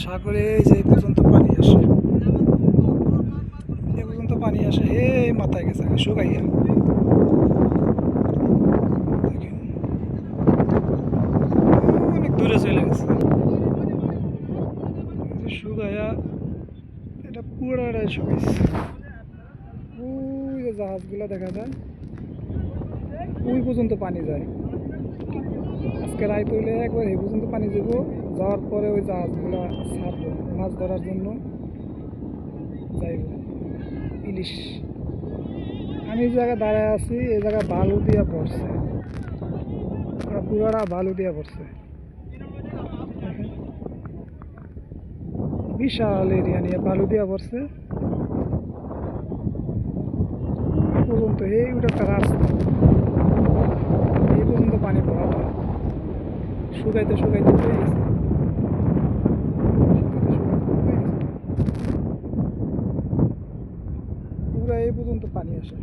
সাগরে যে পর্যন্ত পানি আসে। এই পর্যন্ত পানি আসে হে মাথায় গেছে শুকাইয়া। অনেক দূরে চলে গেছে। শুকাইয়া এটা পুরাটাই শুকাইছে। ওই যে জাহাজগুলো দেখা যায়, ওই পর্যন্ত পানি যায়। আজকে রায় তৈলে একবার এই পর্যন্ত পানি যাব যাওয়ার পরে ওই জাহাজগুলো ছাড়বো, মাছ ধরার জন্য যাইব। ইলিশ। আমি এই জায়গায় দাঁড়ায় আছি, এই জায়গায় বালু দিয়া পড়ছে। পুরা পুরাটা বালু দিয়া পড়ছে। বিশাল এরিয়া নিয়ে বালু দিয়া পড়ছে। পর্যন্ত এই ওটা একটা রাস্তা এই পর্যন্ত পানি ভরাটা শুকাইতে শুকাইতে হয়ে গেছে। পুরা এই পর্যন্ত পানি আসে।